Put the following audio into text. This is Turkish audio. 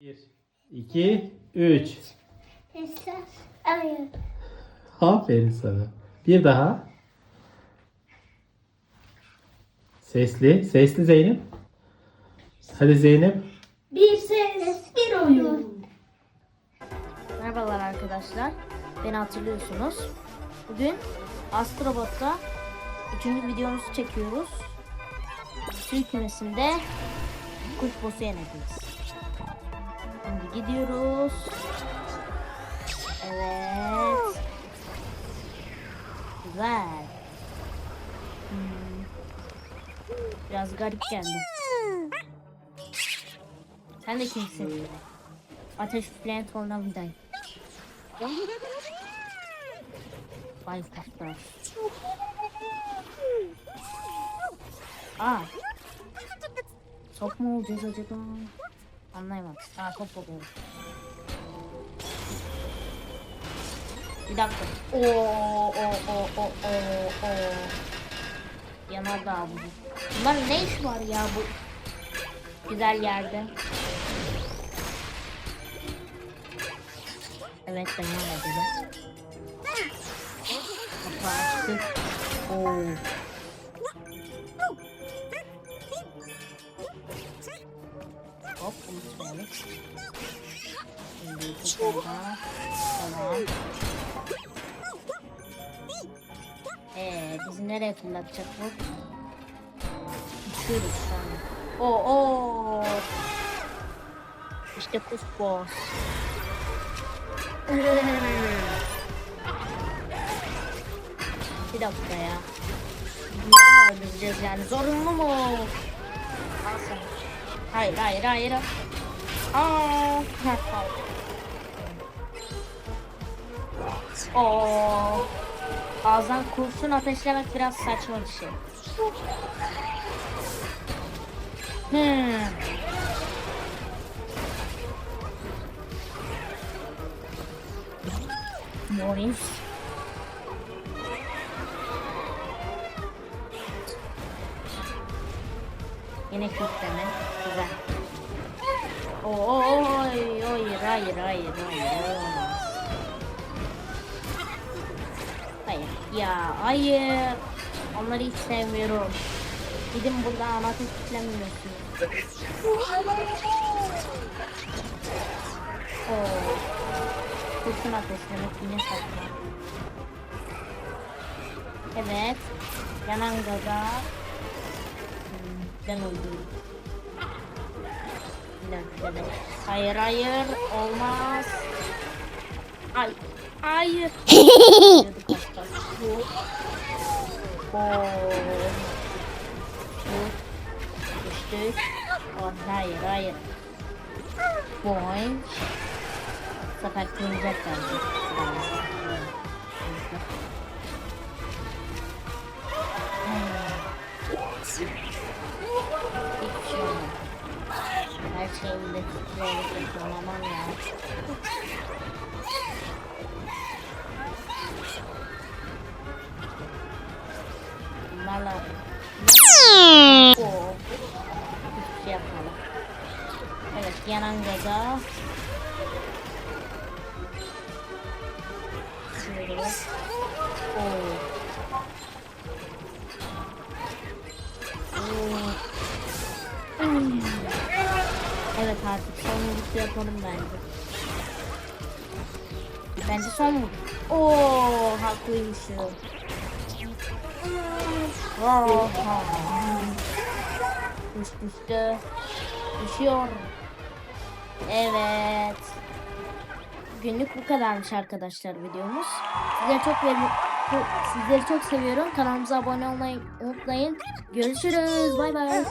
1, 2, 3. Esas. Hayır. Aferin sana. Bir daha. Sesli. Sesli Zeynep. Hadi Zeynep. Bir ses, bir oyun. Merhabalar arkadaşlar. Beni hatırlıyorsunuz. Bugün Astrobot'ta 3. videomuzu çekiyoruz. Tüy kümesinde kuş boss'u yeneceğiz. Şimdi gidiyoruz. Evet. Güzel. Hmm. Biraz garip geldi. Sen de kimsin? Ateş üfleyen tornavidayım. Vay kuşlar. Aa. Top mu olacağız acaba? Anlayamadım. Aa top oluyor. Bir dakika. Oo o o o o o. Yanardağ bu. Bunların ne iş var ya bu güzel yerde? Evet ben yanardağım. Kapağı açtık. Oo. Hop unutmayalım. Şimdi tekrardan. Tamam. Ee, bizi nereye fırlatacak bu? Uçuyoruz şu an. Oo, oo. İşte kuş boss. Bir dakika ya. Bunları mı öldüreceğiz yani? Zorunlu mu? Hayır, hayır, hayır. Aa. Oo. Ağızdan kurşun ateşlemek biraz saçma bir şey. Hmm. Morning. Yine kütleme. Güzel. Oo, oy, oy, hayır, hayır, hayır, olmaz. Hayır, ya, hayır. Onları hiç sevmiyorum. Gidin buradan ama ateş kütlemiyorsunuz. Oo. Kurşun ateşlemek yine saçma. Evet. Yanan gaza. Hmm, Ben öldüm. Bir dakika, bir dakika. Hayır hayır olmaz. Ay hayır. Oo. Düştük. Oh, hayır hayır. Boing. Bu sefer kırılacak bence. Şeyinde böyle kullanamam ya. Oo. Hiçbir şey yapmadım. Evet yanan gaza. Şöyle. Oo. Artık son vuruşu yapalım bence. Bence son vuruş. Oo haklıymışım. Oha. Düş düştü. Düşüyor. Evet. Günlük bu kadarmış arkadaşlar videomuz. Sizleri çok sizleri çok seviyorum. Kanalımıza abone olmayı unutmayın. Görüşürüz. Bay bay.